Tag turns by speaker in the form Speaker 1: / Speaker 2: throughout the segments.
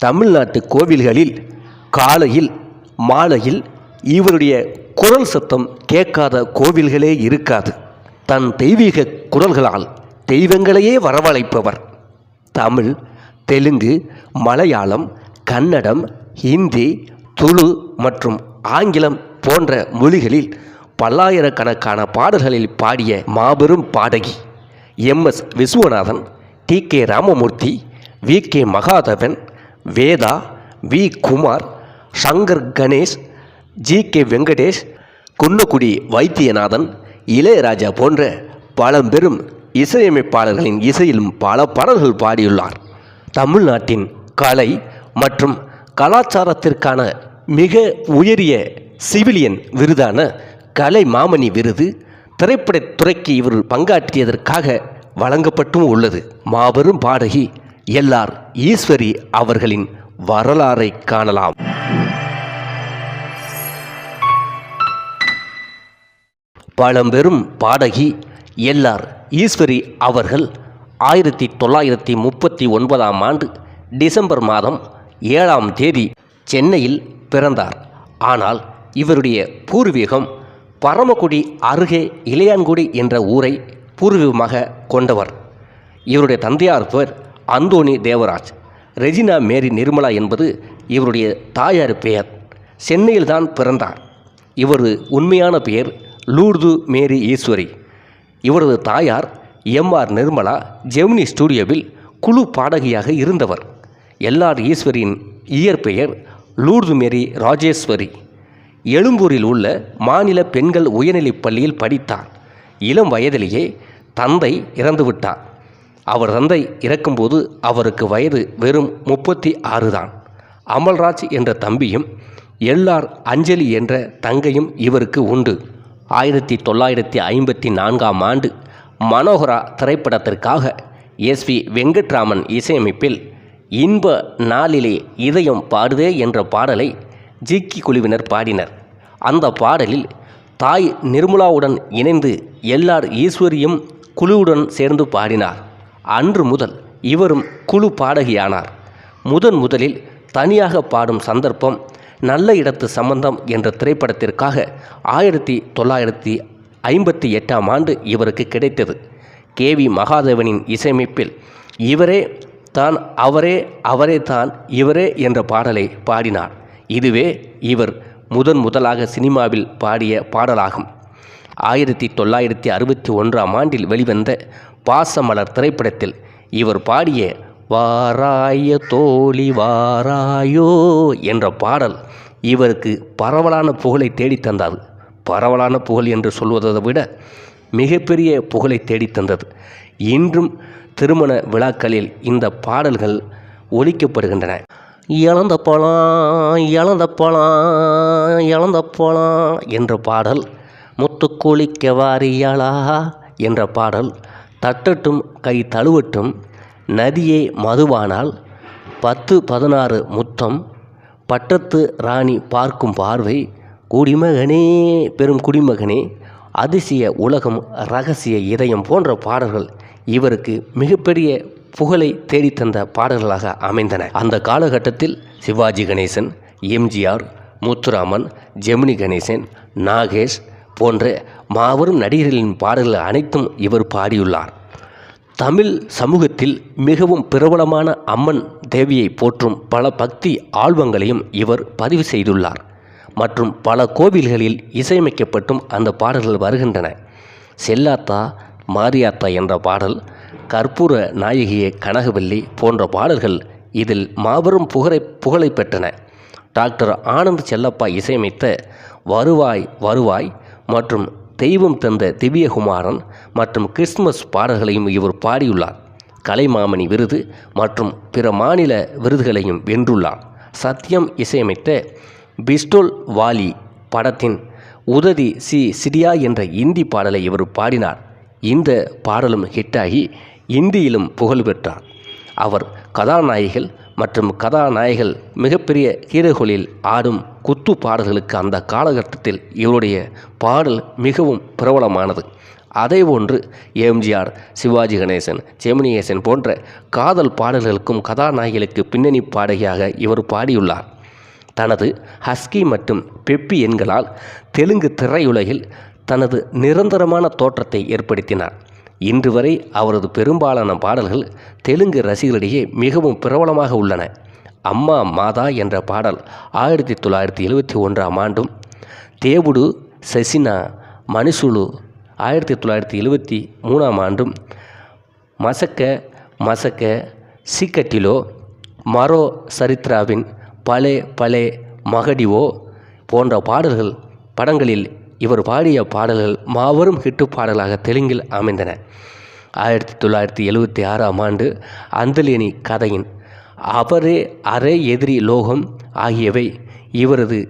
Speaker 1: தமிழ்நாட்டு கோவில்களில் காலையில் மாலையில் இவருடைய குரல் சத்தம் கேட்காத கோவில்களே இருக்காது. தன் தெய்வீக குரல்களால் தெய்வங்களையே வரவழைப்பவர். தமிழ் தெலுங்கு மலையாளம் கன்னடம் ஹிந்தி துளு மற்றும் ஆங்கிலம் போன்ற மொழிகளில் பல்லாயிரக்கணக்கான பாடல்களில் பாடிய மாபெரும் பாடகி M S Viswanathan T K Ramamoorthy V K Mahadevan Vedha V. Kumar Shankar Ganesh G. K. Venkatesh Kunnakudi Vaidyanathan Ilaiyaraaja போன்ற பழம்பெரும் இசையமைப்பாளர்களின் இசையிலும் பல பாடல்கள் பாடியுள்ளார். தமிழ்நாட்டின் கலை மற்றும் கலாச்சாரத்திற்கான மிக உயரிய சிவிலியன் விருதான கலை மாமணி விருது திரைப்படத் துறைக்கு இவர் பங்காற்றியதற்காக வழங்கப்பட்டும் உள்ளது. மாபெரும் பாடகி எல்ஆர் ஈஸ்வரி அவர்களின் வரலாறை காணலாம். பழம்பெரும் பாடகி எல்ஆர் ஈஸ்வரி அவர்கள் ஆயிரத்தி தொள்ளாயிரத்தி முப்பத்தி ஒன்பதாம் ஆண்டு டிசம்பர் மாதம் ஏழாம் தேதி சென்னையில் பிறந்தார். ஆனால் இவருடைய பூர்வீகம் பரமக்குடி அருகே இளையான்குடி என்ற ஊரை பூர்வீகமாக கொண்டவர். இவருடைய தந்தையார் பேர் அந்தோணி தேவராஜ். ரெஜினா மேரி நிர்மலா என்பது இவருடைய தாயார் பெயர். சென்னையில்தான் பிறந்தார். இவரது உண்மையான பெயர் லூர்து மேரி ஈஸ்வரி. இவரது தாயார் எம் ஆர் நிர்மலா ஜெமினி ஸ்டூடியோவில் குழு பாடகியாக இருந்தவர். எல்ஆர் ஈஸ்வரியின் இயற்பெயர் லூர்து மேரி ராஜேஸ்வரி. எழும்பூரில் உள்ள மாநில பெண்கள் உயர்நிலைப் பள்ளியில் படித்தார். இளம் வயதிலேயே தந்தை இறந்துவிட்டார். அவர் தந்தை இறக்கும்போது அவருக்கு வயது வெறும் முப்பத்தி ஆறு தான். அமல்ராஜ் என்ற தம்பியும் எல்ஆர் அஞ்சலி என்ற தங்கையும் இவருக்கு உண்டு. ஆயிரத்தி தொள்ளாயிரத்தி ஐம்பத்தி நான்காம் ஆண்டு மனோகரா திரைப்படத்திற்காக எஸ் வி வெங்கட்ராமன் இசையமைப்பில் இன்ப நாளிலே இதயம் பாடுதே என்ற பாடலை ஜிக்கி குழுவினர் பாடினர். அந்த பாடலில் தாய் நிர்மலாவுடன் இணைந்து எல்ஆர் ஈஸ்வரியும் குழுவுடன் சேர்ந்து பாடினார். அன்று முதல் இவரும் குழு பாடகியானார். முதன் முதலில் தனியாக பாடும் சந்தர்ப்பம் நல்ல இடத்து சம்பந்தம் என்ற திரைப்படத்திற்காக ஆயிரத்தி தொள்ளாயிரத்தி ஐம்பத்தி எட்டாம் ஆண்டு இவருக்கு கிடைத்தது. கே வி மகாதேவனின் இசையமைப்பில் இவரே தான் அவரே அவரே தான் இவரே என்ற பாடலை பாடினார். இதுவே இவர் முதன் முதலாக சினிமாவில் பாடிய பாடலாகும். ஆயிரத்தி தொள்ளாயிரத்தி அறுபத்தி ஒன்றாம் ஆண்டில் வெளிவந்த பாசமலர் திரைப்படத்தில் இவர் பாடிய வாராய தோழி வாராயோ என்ற பாடல் இவருக்கு பரவலான புகழை தேடித் பரவலான புகழ் என்று சொல்வதை விட மிகப்பெரிய புகழை தேடித் தந்தது. இன்றும் திருமண விழாக்களில் இந்த பாடல்கள் ஒலிக்கப்படுகின்றன. இழந்த பழம் இழந்த பழம் இழந்த பழம் என்ற பாடல் முத்துக்குளிக்க கெவாரியாளா என்ற பாடல் தட்டட்டும் கை தழுவட்டும் நதியே மதுவானால் பத்து பதினாறு முத்தம் பட்டத்து ராணி பார்க்கும் பார்வை குடிமகனே பெரும் குடிமகனே அதிசய உலகம் ரகசிய இதயம் போன்ற பாடல்கள் இவருக்கு மிகப்பெரிய புகழை தேடித்தந்த பாடல்களாக அமைந்தன. அந்த காலகட்டத்தில் சிவாஜி கணேசன் எம்ஜிஆர் முத்துராமன் ஜெமினி கணேசன் நாகேஷ் போன்ற மாபெரும் நடிகர்களின் பாடல்கள் அனைத்தும் இவர் பாடியுள்ளார். தமிழ் சமூகத்தில் மிகவும் பிரபலமான அம்மன் தேவியை போற்றும் பல பக்தி ஆல்பங்களையும் இவர் பதிவு செய்துள்ளார். மற்றும் பல கோவில்களில் இசையமைக்கப்பட்டும் அந்த பாடல்கள் வருகின்றன. செல்லாத்தா மாரியாத்தா என்ற பாடல் கற்பூர நாயகியே கனகவல்லி போன்ற பாடல்கள் இதில் மாபெரும் புகழை புகழை பெற்றன. டாக்டர் ஆனந்த் செல்லப்பா இசையமைத்த வருவாய் வருவாய் மற்றும் தெய்வம் தந்த திவ்யகுமாரன் மற்றும் கிறிஸ்துமஸ் பாடல்களையும் இவர் பாடியுள்ளார். கலைமாமணி விருது மற்றும் பிற மாநில விருதுகளையும் வென்றுள்ளார். சத்யம் இசையமைத்த பிஸ்டோல் வாலி படத்தின் உததி சி. சிடியா என்ற இந்தி பாடலை இவர் பாடினார். இந்த பாடலும் ஹிட்டாகி இந்தியிலும் புகழ் பெற்றார். அவர் கதாநாயகிகள் மற்றும் கதாநாயகிகள் மிகப்பெரிய ஹீரோகளில் ஆடும் குத்து பாடல்களுக்கு அந்த காலகட்டத்தில் இவருடைய பாடல் மிகவும் பிரபலமானது. அதேபோன்று எம்ஜிஆர் சிவாஜி கணேசன் ஜெமினிகேசன் போன்ற காதல் பாடல்களுக்கும் கதாநாயகிகளுக்கு பின்னணி பாடகியாக இவர் பாடியுள்ளார். தனது ஹஸ்கி மற்றும் பெப்பி எண்களால் தெலுங்கு திரையுலகில் தனது நிரந்தரமான தோற்றத்தை ஏற்படுத்தினார். இன்று வரை அவரது பெரும்பாலான பாடல்கள் தெலுங்கு ரசிகர்களிடையே மிகவும் பிரபலமாக உள்ளன. அம்மா மாதா என்ற பாடல் ஆயிரத்தி தொள்ளாயிரத்தி எழுபத்தி ஒன்றாம் ஆண்டும் தேவுடு சசினா மணிசுலு ஆயிரத்தி தொள்ளாயிரத்தி எழுபத்தி மூணாம் ஆண்டும் மசக்க மசக்க சீக்கட்டிலோ மரோ சரித்ராவின் பலே பலே மகடிவோ போன்ற பாடல்கள் படங்களில் இவர் பாடிய பாடல்கள் மாபெரும் ஹிட்டு பாடலாக தெலுங்கில் அமைந்தன. ஆயிரத்தி தொள்ளாயிரத்தி எழுவத்தி ஆறாம் ஆண்டு அந்தலேனி கதையின் அவரே அரை எதிரி லோகம் ஆகியவை இவரது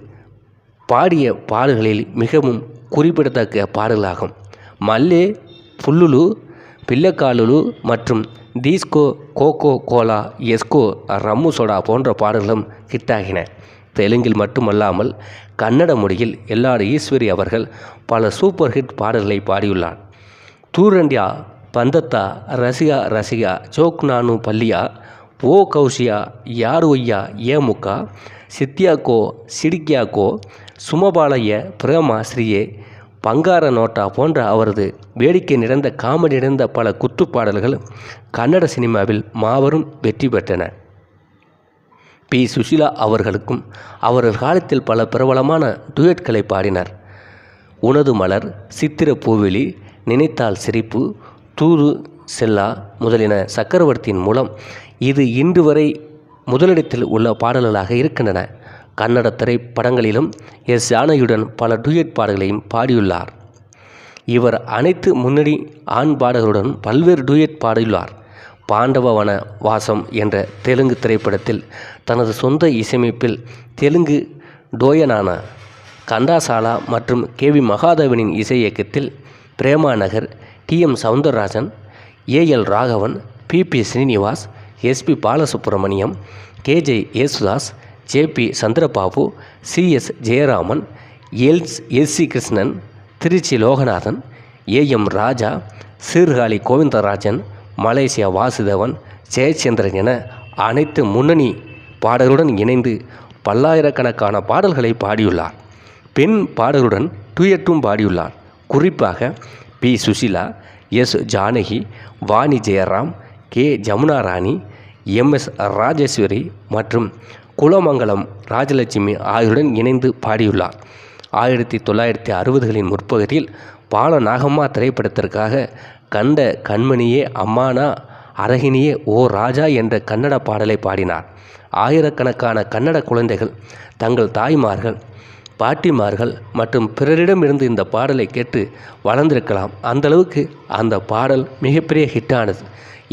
Speaker 1: பாடிய பாடல்களில் மிகவும் குறிப்பிடத்தக்க பாடல்களாகும். மல்லே புல்லுலு பில்லக்காலுலு மற்றும் தீஸ்கோ கோகோ கோலா எஸ்கோ ரம்மு சோடா போன்ற பாடல்களும் ஹிட்டாகின. தெலுங்கில் மட்டுமல்லாமல் கன்னட மொழியில் எல்லார் ஈஸ்வரி அவர்கள் பல சூப்பர் ஹிட் பாடல்களை பாடியுள்ளார். தூரண்டியா பந்தத்தா ரசிகா ரசிகா சோக் நானு பல்லியா ஓ கௌஷியா யார் ஒய்யா ஏமுக்கா சித்தியாக்கோ சிடிக்கியாக்கோ பிரேமா ஸ்ரீயே பங்கார நோட்டா போன்ற அவரது வேடிக்கை நிறைந்த காமெடி நிறைந்த பல குத்துப்பாடல்கள் கன்னட சினிமாவில் மாபெரும் வெற்றி பெற்றன. பி. சுஷிலா அவர்களுக்கும் அவரது காலத்தில் பல பிரபலமான டுயட்களை பாடினார். உனது மலர் சித்திர பூவெளி நினைத்தால் சிரிப்பு தூது செல்லா முதலின சக்கரவர்த்தியின் மூலம் இது இன்று வரை முதலிடத்தில் உள்ள பாடல்களாக இருக்கின்றன. கன்னட திரைப்படங்களிலும் எஸ். ஜானகியுடன் பல டுயட் பாடல்களையும் பாடியுள்ளார். இவர் அனைத்து முன்னணி ஆண் பாடகருடன் பல்வேறு டுயட் பாடியுள்ளார். பாண்டவவன வாசம் என்ற தெலுங்கு திரைப்படத்தில் தனது சொந்த இசையமைப்பில் தெலுங்கு டோயனான கந்தாசாலா மற்றும் கே வி மகாதேவனின் இசை இயக்கத்தில் Prema Nagar T M Soundararajan A L Raghavan P B Srinivas SP Balasubrahmanyam K J Yesudas J P Chandrababu C S Jayaraman else S C Krishnan Trichy Loganathan A M Raja Sirkazhi Govindarajan Malaysia Vasudevan Jayachandran என அனைத்து முன்னணி பாடலுடன் இணைந்து பல்லாயிரக்கணக்கான பாடல்களை பாடியுள்ளார். பெண் பாடலுடன் டூயட்டும் பாடியுள்ளார். குறிப்பாக P. Sushila S. Janaki Vani Jayaram K. Jamuna Rani M. S. Rajeswari மற்றும் குலமங்கலம் ராஜலட்சுமி ஆகியோருடன் இணைந்து பாடியுள்ளார். ஆயிரத்தி தொள்ளாயிரத்தி அறுபதுகளின் முற்பகுதியில் பால நாகம்மா திரைப்படத்திற்காக கண்ட கண்மணியே அம்மானா அரகினியே ஓ ராஜா என்ற கன்னட பாடலை பாடினார். ஆயிரக்கணக்கான கன்னட குழந்தைகள் தங்கள் தாய்மார்கள் பாட்டிமார்கள் மற்றும் பிறரிடமிருந்து இந்த பாடலை கேட்டு வளர்ந்திருக்கலாம். அந்தளவுக்கு அந்த பாடல் மிகப்பெரிய ஹிட்டானது.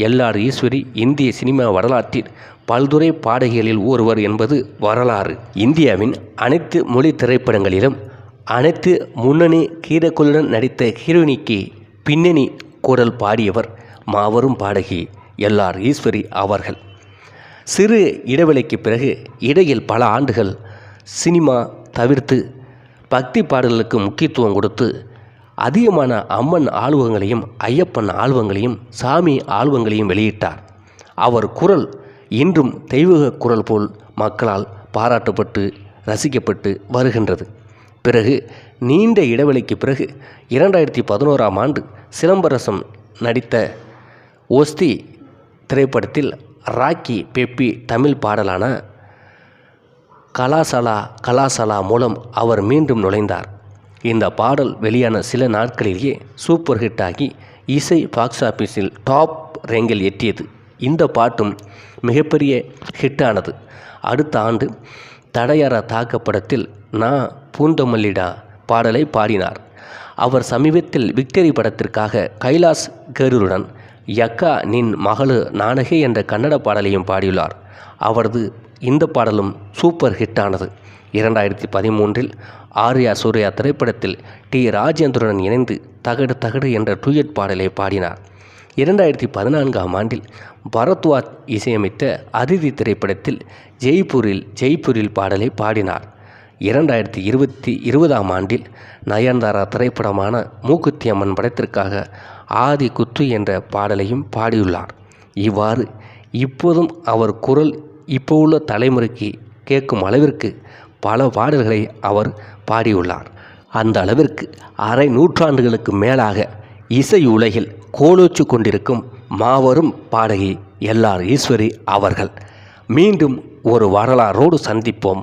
Speaker 1: எல்ஆர் ஈஸ்வரி இந்திய சினிமா வரலாற்றில் பல்துறை பாடகிகளில் ஒருவர் என்பது வரலாறு. இந்தியாவின் அனைத்து மொழி திரைப்படங்களிலும் அனைத்து முன்னணி கீதக்குழுடன் நடித்த ஹீரோயினிக்கு பின்னணி குரல் பாடியவர் மாபெரும் பாடகி எல்ஆர் ஈஸ்வரி அவர்கள். சிறு இடைவெளிக்கு பிறகு இடையில் பல ஆண்டுகள் சினிமா தவிர்த்து பக்தி பாடல்களுக்கு முக்கியத்துவம் கொடுத்து அதிகமான அம்மன் ஆல்பங்களையும் ஐயப்பன் ஆல்பங்களையும் சாமி ஆழ்வங்களையும் வெளியிட்டார். அவர் குரல் இன்றும் தெய்வீக குரல் போல் மக்களால் பாராட்டப்பட்டு ரசிக்கப்பட்டு வருகின்றது. பிறகு நீண்ட இடைவெளிக்கு பிறகு இரண்டாயிரத்தி பதினோராம் ஆண்டு சிலம்பரசம் நடித்த ஒஸ்தி திரைப்படத்தில் ராக்கி பெப்பி தமிழ் பாடலான கலாசலா கலாசலா மூலம் அவர் மீண்டும் நுழைந்தார். இந்த பாடல் வெளியான சில நாட்களிலேயே சூப்பர் ஹிட் ஆகி இசை பாக்ஸ் ஆஃபீஸில் டாப் ரேங்கில் எட்டியது. இந்த பாட்டும் மிகப்பெரிய ஹிட்டானது அடுத்த ஆண்டு தடையற தாக்க படத்தில் நான் பூந்தமல்லிடா பாடலை பாடினார். அவர் சமீபத்தில் விக்டரி படத்திற்காக கைலாஷ் கேருருடன் யக்கா நின் மகளு நானகே என்ற கன்னட பாடலையும் பாடியுள்ளார். அவரது இந்த பாடலும் சூப்பர் ஹிட்டானது. இரண்டாயிரத்தி பதிமூன்றில் ஆர்யா சூர்யா திரைப்படத்தில் டி. ராஜேந்திரனுடன் இணைந்து தகடு தகடு என்ற டூயட் பாடலை பாடினார். இரண்டாயிரத்தி பதினான்காம் ஆண்டில் பரத்வாஜ் இசையமைத்த அதிதி திரைப்படத்தில் ஜெய்ப்பூரில் ஜெய்ப்பூரில் பாடலை பாடினார். இரண்டாயிரத்தி இருபத்தி இருபதாம் ஆண்டில் நயன்தாரா திரைப்படமான மூக்குத்தி அம்மன் படத்திற்காக ஆதி குத்து என்ற பாடலையும் பாடியுள்ளார். இவ்வாறு இப்போதும் அவர் குரல் இப்போ உள்ள தலைமுறைக்கு கேட்கும் அளவிற்கு பல பாடல்களை அவர் பாடியுள்ளார். அந்த அளவிற்கு அரை நூற்றாண்டுகளுக்கு மேலாக இசை உலகில் கோலோச்சு கொண்டிருக்கும் மாபெரும் பாடகி எல்ஆர் ஈஸ்வரி அவர்கள் மீண்டும் ஒரு வரலாறோடு சந்திப்போம்.